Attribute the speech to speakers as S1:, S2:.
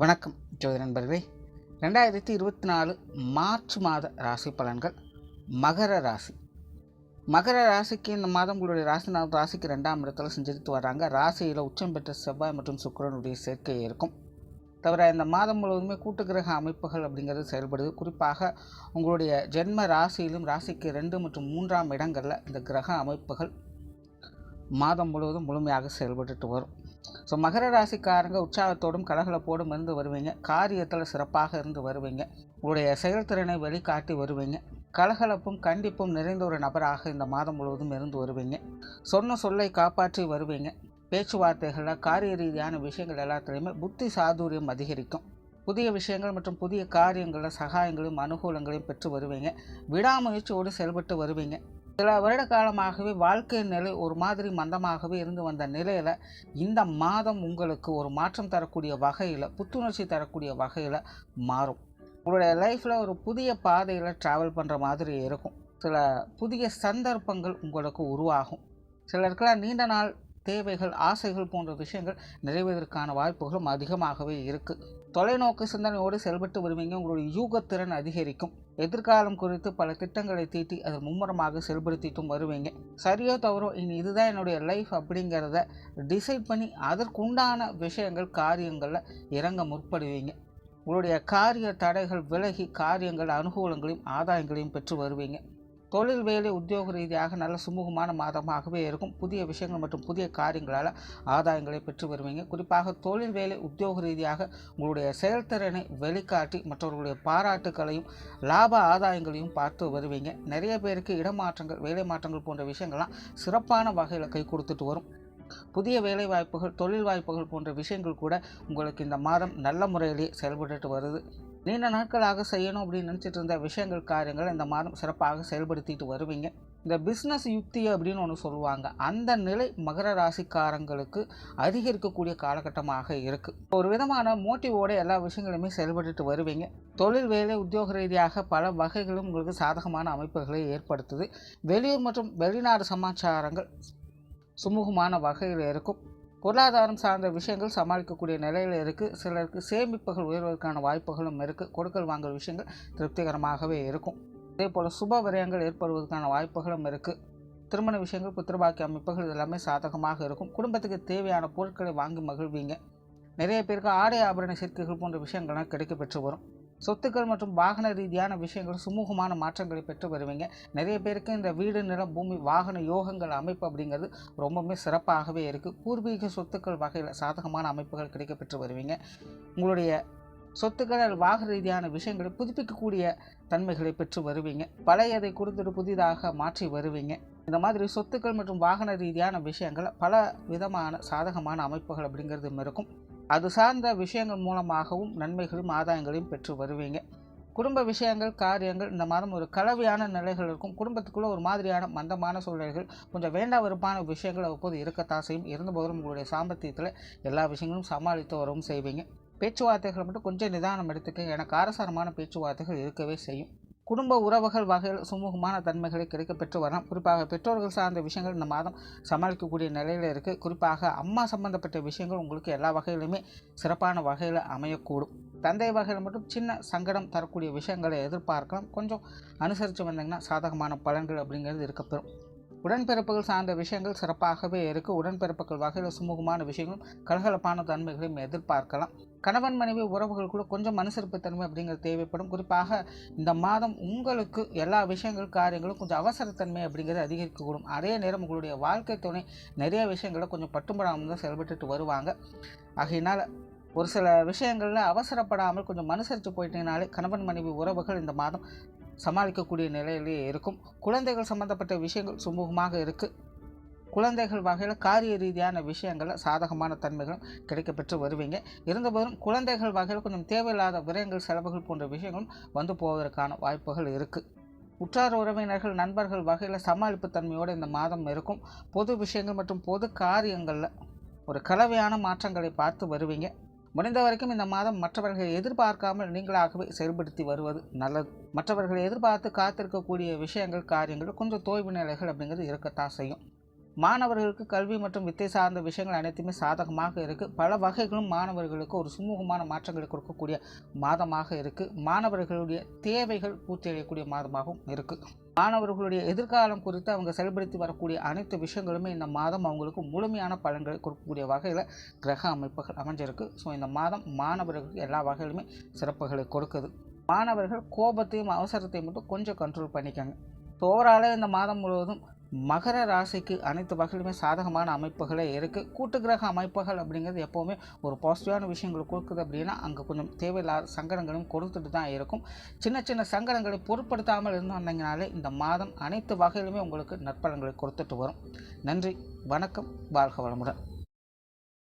S1: வணக்கம் ஜோதி நண்பர்களே. ரெண்டாயிரத்தி இருபத்தி நாலு மார்ச் மாத ராசி பலன்கள் மகர ராசி. மகர ராசிக்கு இந்த மாதம் உங்களுடைய ராசிநாதன் ராசிக்கு ரெண்டாம் இடத்துல செஞ்சுட்டு வராங்க ராசியில் உச்சம் பெற்ற செவ்வாய் மற்றும் சுக்கிரனுடைய சேர்க்கை இருக்கும். தவிர இந்த மாதம் முழுவதுமே கூட்டுக்கிரக அமைப்புகள் அப்படிங்கிறது செயல்படுது. குறிப்பாக உங்களுடைய ஜென்ம ராசியிலும் ராசிக்கு ரெண்டு மற்றும் மூன்றாம் இடங்களில் இந்த கிரக அமைப்புகள் மாதம் முழுவதும் முழுமையாக செயல்பட்டுட்டு வரும். ஸோ மகர ராசிக்காரங்க உற்சாகத்தோடும் கலகலப்போடும் இருந்து வருவீங்க. காரியத்தில் சிறப்பாக இருந்து வருவீங்க. உங்களுடைய செயல்திறனை வெளிக்காட்டி வருவீங்க. கலகலப்பும் கண்டிப்பும் நிறைந்த ஒரு நபராக இந்த மாதம் முழுவதும் இருந்து வருவீங்க. சொன்ன சொல்லை காப்பாற்றி வருவீங்க. பேச்சுவார்த்தைகளில் காரிய ரீதியான விஷயங்கள் எல்லாத்துலேயுமே புத்தி சாதுரியம் அதிகரிக்கும். புதிய விஷயங்கள் மற்றும் புதிய காரியங்களில் சகாயங்களையும் அனுகூலங்களையும் பெற்று வருவீங்க. விடாமுயற்சியோடு செயல்பட்டு வருவீங்க. சில வருட காலமாகவே வாழ்க்கை நிலை ஒரு மாதிரி மந்தமாகவே இருந்து வந்த நிலையில் இந்த மாதம் உங்களுக்கு ஒரு மாற்றம் தரக்கூடிய வகையில் புத்துணர்ச்சி தரக்கூடிய வகையில் மாறும். உங்களுடைய லைஃப்பில் ஒரு புதிய பாதையில் ட்ராவல் பண்ணுற மாதிரி இருக்கும். சில புதிய சந்தர்ப்பங்கள் உங்களுக்கு உருவாகும். சிலருக்கெல்லாம் நீண்ட நாள் தேவைகள் ஆசைகள் போன்ற விஷயங்கள் நிறைவதற்கான வாய்ப்புகளும் அதிகமாகவே இருக்குது தொலைநோக்கு சிந்தனையோடு செயல்பட்டு வருவீங்க உங்களுடைய யூகத்திறன் அதிகரிக்கும். எதிர்காலம் குறித்து பல திட்டங்களை தீட்டி அதை மும்முரமாக செயல்படுத்திட்டும் வருவீங்க. சரியோ தவறோ இனி இதுதான் என்னுடைய லைஃப் அப்படிங்கிறத டிசைட் பண்ணி அதற்குண்டான விஷயங்கள் காரியங்களில் இறங்க முற்படுவீங்க. உங்களுடைய காரிய தடைகள் விலகி காரியங்கள் அனுகூலங்களையும் ஆதாயங்களையும் பெற்று வருவீங்க. தொழில் வேலை உத்தியோக ரீதியாக நல்ல சுமூகமான மாதமாகவே இருக்கும். புதிய விஷயங்கள் மற்றும் புதிய காரியங்களால் ஆதாயங்களை பெற்று வருவீங்க. குறிப்பாக தொழில் வேலை உத்தியோக ரீதியாக உங்களுடைய செயல்திறனை வெளிக்காட்டி மற்றவர்களுடைய பாராட்டுகளையும் லாப ஆதாயங்களையும் பார்த்து வருவீங்க. நிறைய பேருக்கு இடமாற்றங்கள் வேலை மாற்றங்கள் போன்ற விஷயங்கள்லாம் சிறப்பான வகையில் கை கொடுத்துட்டு வரும். புதிய வேலை வாய்ப்புகள் தொழில் வாய்ப்புகள் போன்ற விஷயங்கள் கூட உங்களுக்கு இந்த மாதம் நல்ல முறையிலேயே செயல்பட்டுட்டு வருது. நீண்ட நாட்களாக செய்யணும் அப்படின்னு நினச்சிட்டு இருந்த விஷயங்கள் காரியங்கள் இந்த மாதம் சிறப்பாக செயல்படுத்திட்டு வருவீங்க. இந்த பிஸ்னஸ் யுக்தி அப்படின்னு ஒன்று சொல்லுவாங்க. அந்த நிலை மகர ராசிக்காரங்களுக்கு அதிகரிக்கக்கூடிய காலகட்டமாக இருக்குது ஒரு விதமான மோட்டிவோட எல்லா விஷயங்களுமே செயல்பட்டுட்டு வருவீங்க. தொழில் வேலை உத்தியோக ரீதியாக பல வகைகளும் உங்களுக்கு சாதகமான அமைப்புகளை ஏற்படுத்துது. வெளியூர் மற்றும் வெளிநாடு சமாச்சாரங்கள் சுமூகமான வகையில் இருக்கும். பொருளாதாரம் சார்ந்த விஷயங்கள் சமாளிக்கக்கூடிய நிலையில் இருக்குது சிலருக்கு சேமிப்புகள் உயர்வதற்கான வாய்ப்புகளும் இருக்குது கொடுக்கல் வாங்கல் விஷயங்கள் திருப்திகரமாகவே இருக்கும். அதே போல் சுப விரயங்கள் ஏற்படுவதற்கான வாய்ப்புகளும் இருக்குது திருமண விஷயங்கள் புத்திரபாக்கிய அமைப்புகள் எல்லாமே சாதகமாக இருக்கும். குடும்பத்துக்கு தேவையான பொருட்களை வாங்கி மகிழ்வீங்க. நிறைய பேருக்கு ஆடை ஆபரண சேர்க்கைகள் போன்ற விஷயங்கள்லாம் கிடைக்க பெற்று வரும். சொத்துக்கள் மற்றும் வாகன ரீதியான விஷயங்கள் சுமூகமான மாற்றங்களை பெற்று வருவீங்க. நிறைய பேருக்கு இந்த வீடு நிலம் பூமி வாகன யோகங்கள் அமைப்பு அப்படிங்கிறது ரொம்பவுமே சிறப்பாகவே இருக்குது பூர்வீக சொத்துக்கள் வகையில் சாதகமான அமைப்புகள் கிடைக்க பெற்று வருவீங்க. உங்களுடைய சொத்துக்கள் வாக வாகன ரீதியான விஷயங்களை புதுப்பிக்கக்கூடிய தன்மைகளை பெற்று வருவீங்க. பழையதை கொடுத்துட்டு புதிதாக மாற்றி வருவீங்க. இந்த மாதிரி சொத்துக்கள் மற்றும் வாகன ரீதியான விஷயங்கள் பல விதமான சாதகமான அமைப்புகள் அப்படிங்கிறது இருக்கும். அது சார்ந்த விஷயங்கள் மூலமாகவும் நன்மைகளும் ஆதாயங்களையும் பெற்று வருவீங்க. குடும்ப விஷயங்கள் காரியங்கள் இந்த மாதம் ஒரு கலவையான நிலைகள் இருக்கும். குடும்பத்துக்குள்ளே ஒரு மாதிரியான மந்தமான சூழ்நிலைகள் கொஞ்சம் வேண்டா வெறுப்பான விஷயங்கள் அவ்வப்போது இருக்கத்தான் செய்யும். இருந்தபோதும் உங்களுடைய சாம்பத்தியத்தில் எல்லா விஷயங்களும் சமாளித்து வரவும் செய்வீங்க. பேச்சுவார்த்தைகள் மட்டும் கொஞ்சம் நிதானம் எடுத்துக்க. எனக்கு காரசாரமான பேச்சுவார்த்தைகள் இருக்கவே செய்யும். குடும்ப உறவுகள் வகையில் சுமூகமான தன்மைகளை கிடைக்க பெற்று வரலாம். குறிப்பாக பெற்றோர்கள் சார்ந்த விஷயங்கள் இந்த மாதம் சமாளிக்கக்கூடிய நிலையில் இருக்குது குறிப்பாக அம்மா சம்பந்தப்பட்ட விஷயங்கள் உங்களுக்கு எல்லா வகையிலுமே சிறப்பான வகையில் அமையக்கூடும். தந்தை வகையில் மட்டும் சின்ன சங்கடம் தரக்கூடிய விஷயங்களை எதிர்பார்க்கலாம். கொஞ்சம் அனுசரித்து வந்தீங்கன்னா சாதகமான பலன்கள் அப்படிங்கிறது இருக்கப்பெறும். உடன்பிறப்புகள் சார்ந்த விஷயங்கள் சிறப்பாகவே இருக்குது உடன்பிறப்புகள் வகையில் சுமூகமான விஷயங்களும் கலகலப்பான தன்மைகளையும் எதிர்பார்க்கலாம். கணவன் மனைவி உறவுகள் கூட கொஞ்சம் அனுசரிப்பு தன்மை அப்படிங்கிறது தேவைப்படும். குறிப்பாக இந்த மாதம் உங்களுக்கு எல்லா விஷயங்கள் காரியங்களும் கொஞ்சம் அவசரத்தன்மை அப்படிங்கிறது அதிகரிக்கக்கூடும். அதே நேரம் உங்களுடைய வாழ்க்கை துணை நிறைய விஷயங்களை கொஞ்சம் பட்டுப்படாமல் தான் செயல்பட்டுட்டு வருவாங்க. ஆகையினால் ஒரு சில விஷயங்களில் அவசரப்படாமல் கொஞ்சம் அனுசரித்து போயிட்டீங்கனாலே கணவன் மனைவி உறவுகள் இந்த மாதம் சமாளிக்கக்கூடிய நிலையிலேயே இருக்கும். குழந்தைகள் சம்மந்தப்பட்ட விஷயங்கள் சுமூகமாக இருக்குது குழந்தைகள் வகையில் காரிய ரீதியான விஷயங்களில் சாதகமான தன்மைகளும் கிடைக்கப்பெற்று வருவீங்க. இருந்தபோதும் குழந்தைகள் வகையில் கொஞ்சம் தேவையில்லாத விரயங்கள் செலவுகள் போன்ற விஷயங்களும் வந்து போவதற்கான வாய்ப்புகள் இருக்குது உற்றார் உறவினர்கள் நண்பர்கள் வகையில் சமாளிப்பு தன்மையோடு இந்த மாதம் இருக்கும். பொது விஷயங்கள் மற்றும் பொது காரியங்களில் ஒரு கலவையான மாற்றங்களை பார்த்து வருவீங்க. முடிந்த வரைக்கும் இந்த மாதம் மற்றவர்களை எதிர்பார்க்காமல் நீங்களாகவே செயல்படுத்தி வருவது நல்லது. மற்றவர்களை எதிர்பார்த்து காத்திருக்கக்கூடிய விஷயங்கள் காரியங்கள் கொஞ்சம் தோய்வு நிலைகள் அப்படிங்கிறது இருக்கத்தான் செய்யும். மாணவர்களுக்கு கல்வி மற்றும் வித்தை சார்ந்த விஷயங்கள் அனைத்துமே சாதகமாக இருக்குது பல வகைகளும் மாணவர்களுக்கு ஒரு சுமூகமான மாற்றங்களை கொடுக்கக்கூடிய மாதமாக இருக்குது மாணவர்களுடைய தேவைகள் பூர்த்தி அடையக்கூடிய மாதமாகவும் இருக்குது மாணவர்களுடைய எதிர்காலம் குறித்து அவங்க செயல்படுத்தி வரக்கூடிய அனைத்து விஷயங்களுமே இந்த மாதம் அவங்களுக்கு முழுமையான பலன்களை கொடுக்கக்கூடிய வகையில் கிரக அமைப்புகள் அமைஞ்சிருக்கு. ஸோ இந்த மாதம் மாணவர்களுக்கு எல்லா வகையிலுமே சிறப்புகளை கொடுக்குது. மாணவர்கள் கோபத்தையும் அவசரத்தையும் மட்டும் கொஞ்சம் கண்ட்ரோல் பண்ணிக்கோங்க. ஸோ ஓவராலாக இந்த மாதம் முழுவதும் மகர ராசிக்கு அனைத்து வகையிலுமே சாதகமான அமைப்புகளே இருக்குது கூட்டு கிரக அமைப்புகள் அப்படிங்கிறது எப்போவுமே ஒரு பாசிட்டிவான விஷயங்கள் கொடுக்குது அப்படின்னா அங்கே கொஞ்சம் தேவையில்லாத சங்கடங்களும் கொடுத்துட்டு தான் இருக்கும். சின்ன சின்ன சங்கடங்களை பொருட்படுத்தாமல் இருந்தோம்னாலே இந்த மாதம் அனைத்து வகையிலுமே உங்களுக்கு நற்பலன்களை கொடுத்துட்டு வரும். நன்றி வணக்கம் வாழ்க வளமுடன்.